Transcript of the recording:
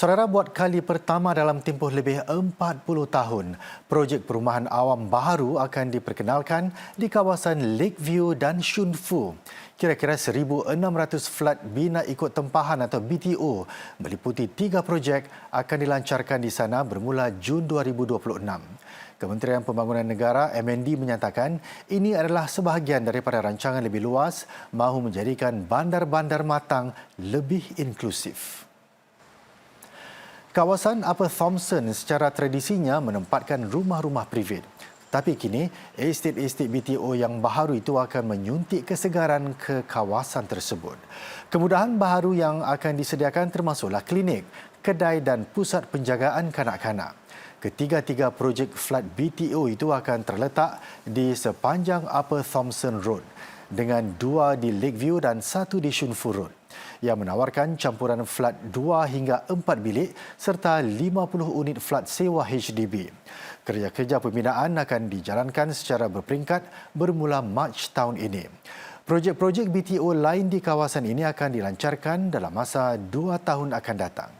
Saudara buat kali pertama dalam tempoh lebih 40 tahun, projek perumahan awam baharu akan diperkenalkan di kawasan Lakeview dan Shunfu. Kira-kira 1,600 flat bina ikut tempahan atau BTO meliputi tiga projek akan dilancarkan di sana bermula Jun 2026. Kementerian Pembangunan Negara MND menyatakan ini adalah sebahagian daripada rancangan lebih luas mahu menjadikan bandar-bandar matang lebih inklusif. Kawasan Upper Thompson secara tradisinya menempatkan rumah-rumah privat. Tapi kini, estet-estet BTO yang baharu itu akan menyuntik kesegaran ke kawasan tersebut. Kemudahan baharu yang akan disediakan termasuklah klinik, kedai dan pusat penjagaan kanak-kanak. Ketiga-tiga projek flat BTO itu akan terletak di sepanjang Upper Thompson Road dengan dua di Lakeview dan satu di Shunfu Road yang menawarkan campuran flat 2 hingga 4 bilik serta 50 unit flat sewa HDB. Kerja-kerja pembinaan akan dijalankan secara berperingkat bermula Mac tahun ini. Projek-projek BTO lain di kawasan ini akan dilancarkan dalam masa dua tahun akan datang.